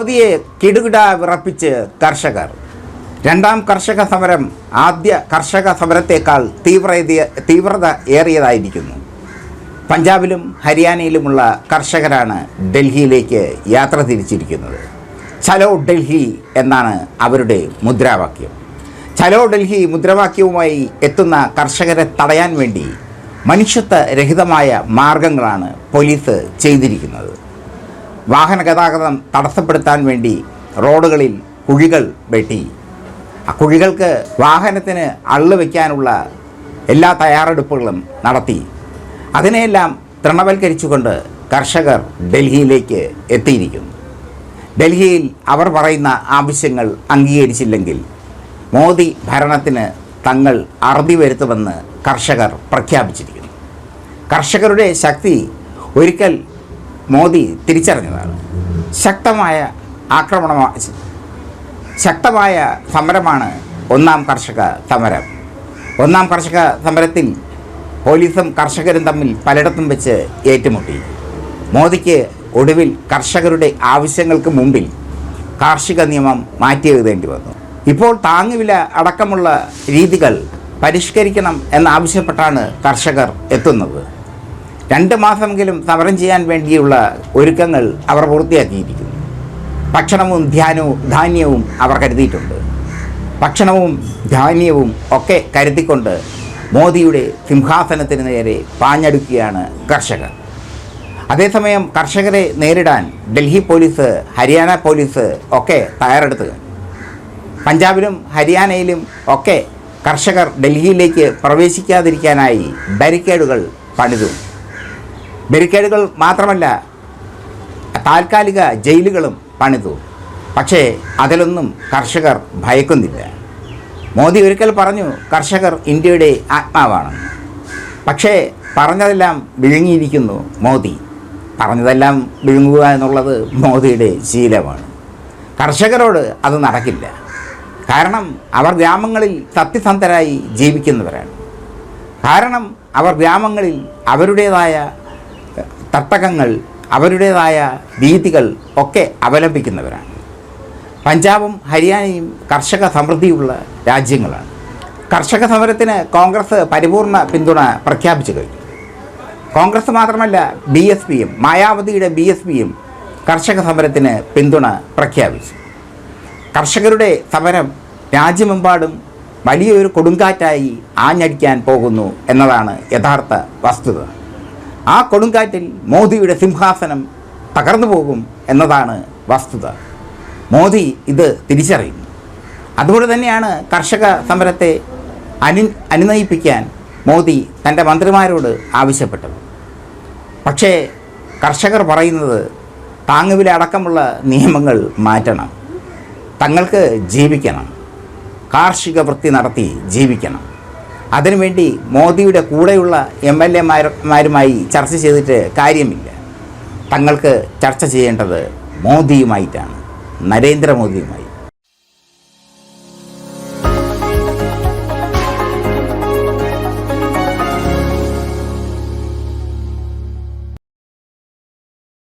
മോദിയെ കിടുകിട വിറപ്പിച്ച് കർഷകർ. രണ്ടാം കർഷക സമരം ആദ്യ കർഷക സമരത്തേക്കാൾ തീവ്രത തീവ്രത ഏറിയതായിരിക്കുന്നു. പഞ്ചാബിലും ഹരിയാനയിലുമുള്ള കർഷകരാണ് ഡൽഹിയിലേക്ക് യാത്ര തിരിച്ചിരിക്കുന്നത്. ചലോ ഡൽഹി എന്നാണ് അവരുടെ മുദ്രാവാക്യം. ചലോ ഡൽഹി മുദ്രാവാക്യവുമായി എത്തുന്ന കർഷകരെ തടയാൻ വേണ്ടി മനുഷ്യത്വ രഹിതമായ മാർഗങ്ങളാണ് പോലീസ് ചെയ്തിരിക്കുന്നത്. വാഹന ഗതാഗതം തടസ്സപ്പെടുത്താൻ വേണ്ടി റോഡുകളിൽ കുഴികൾ വെട്ടി. ആ കുഴികൾക്ക് വാഹനത്തിന് അള്ളു വയ്ക്കാനുള്ള എല്ലാ തയ്യാറെടുപ്പുകളും നടത്തി. അതിനെയെല്ലാം തൃണവൽക്കരിച്ചുകൊണ്ട് കർഷകർ ഡൽഹിയിലേക്ക് എത്തിയിരിക്കുന്നു. ഡൽഹിയിൽ അവർ പറയുന്ന ആവശ്യങ്ങൾ അംഗീകരിച്ചില്ലെങ്കിൽ മോദി ഭരണത്തിന് തങ്ങൾ അറുതി വരുത്തുമെന്ന് കർഷകർ പ്രഖ്യാപിച്ചിരിക്കുന്നു. കർഷകരുടെ ശക്തി ഒരിക്കൽ മോദി തിരിച്ചറിഞ്ഞതാണ്. ശക്തമായ ആക്രമണ ശക്തമായ സമരമാണ് ഒന്നാം കർഷക സമരം. ഒന്നാം കർഷക സമരത്തിൽ പോലീസും കർഷകരും തമ്മിൽ പലയിടത്തും വെച്ച് ഏറ്റുമുട്ടി. മോദിക്ക് ഒടുവിൽ കർഷകരുടെ ആവശ്യങ്ങൾക്ക് മുമ്പിൽ കാർഷിക നിയമം മാറ്റി എഴുതേണ്ടി വന്നു. ഇപ്പോൾ താങ്ങുവില അടക്കമുള്ള രീതികൾ പരിഷ്കരിക്കണം എന്നാവശ്യപ്പെട്ടാണ് കർഷകർ എത്തുന്നത്. രണ്ട് മാസമെങ്കിലും സമരം ചെയ്യാൻ വേണ്ടിയുള്ള ഒരുക്കങ്ങൾ അവർ പൂർത്തിയാക്കിയിരിക്കുന്നു. ഭക്ഷണവും ധ്യാനവും ധാന്യവും അവർ കരുതിയിട്ടുണ്ട്. ഭക്ഷണവും ധാന്യവും ഒക്കെ കരുതിക്കൊണ്ട് മോദിയുടെ സിംഹാസനത്തിന് നേരെ പാഞ്ഞടുക്കുകയാണ് കർഷകർ. അതേസമയം കർഷകരെ നേരിടാൻ ഡൽഹി പോലീസ് ഹരിയാന പോലീസ് ഒക്കെ തയ്യാറെടുത്ത് പഞ്ചാബിലും ഹരിയാനയിലും ഒക്കെ കർഷകർ ഡൽഹിയിലേക്ക് പ്രവേശിക്കാതിരിക്കാനായി ബാരിക്കേഡുകൾ പണിതു. ബാരിക്കേഡുകൾ മാത്രമല്ല താൽക്കാലിക ജയിലുകളും പണിതു. പക്ഷേ അതിലൊന്നും കർഷകർ ഭയക്കുന്നില്ല. മോദി ഒരിക്കൽ പറഞ്ഞു കർഷകർ ഇന്ത്യയുടെ ആത്മാവാണ്. പക്ഷേ പറഞ്ഞതെല്ലാം വിഴുങ്ങിയിരിക്കുന്നു മോദി. പറഞ്ഞതെല്ലാം വിഴുങ്ങുക എന്നുള്ളത് മോദിയുടെ ശീലമാണ്. കർഷകരോട് അത് നടക്കില്ല. കാരണം അവർ ഗ്രാമങ്ങളിൽ സത്യസന്ധരായി ജീവിക്കുന്നവരാണ്. കാരണം അവർ ഗ്രാമങ്ങളിൽ അവരുടേതായ തട്ടകങ്ങൾ അവരുടേതായ രീതികൾ ഒക്കെ അവലംബിക്കുന്നവരാണ്. പഞ്ചാബും ഹരിയാനയും കർഷക സമൃദ്ധിയുള്ള രാജ്യങ്ങളാണ്. കർഷക സമരത്തിന് കോൺഗ്രസ് പരിപൂർണ പിന്തുണ പ്രഖ്യാപിച്ചു കഴിഞ്ഞു. കോൺഗ്രസ് മാത്രമല്ല ബി എസ് പിയും മായാവതിയുടെ ബി എസ് പിയും കർഷക സമരത്തിന് പിന്തുണ പ്രഖ്യാപിച്ചു. കർഷകരുടെ സമരം രാജ്യമെമ്പാടും വലിയൊരു കൊടുങ്കാറ്റായി ആഞ്ഞടിക്കാൻ പോകുന്നു എന്നതാണ് യഥാർത്ഥ വസ്തുത. ആ കൊടുങ്കാറ്റിൽ മോദിയുടെ സിംഹാസനം തകർന്നു പോകും എന്നതാണ് വസ്തുത. മോദി ഇത് തിരിച്ചറിയുന്നു. അതുപോലെ തന്നെയാണ് കർഷക സമരത്തെ അനു അനുനയിപ്പിക്കാൻ മോദി തന്റെ മന്ത്രിമാരോട് ആവശ്യപ്പെട്ടത്. പക്ഷേ കർഷകർ പറയുന്നത് താങ്ങുവില അടക്കമുള്ള നിയമങ്ങൾ മാറ്റണം. തങ്ങൾക്ക് ജീവിക്കണം. കാർഷിക വൃത്തി നടത്തി ജീവിക്കണം. അതിനുവേണ്ടി മോദിയുടെ കൂടെയുള്ള എം എൽ എമാരുമായി ചർച്ച ചെയ്തിട്ട് കാര്യമില്ല. തങ്ങൾക്ക് ചർച്ച ചെയ്യേണ്ടത് മോദിയുമായിട്ടാണ് നരേന്ദ്രമോദിയുമായി.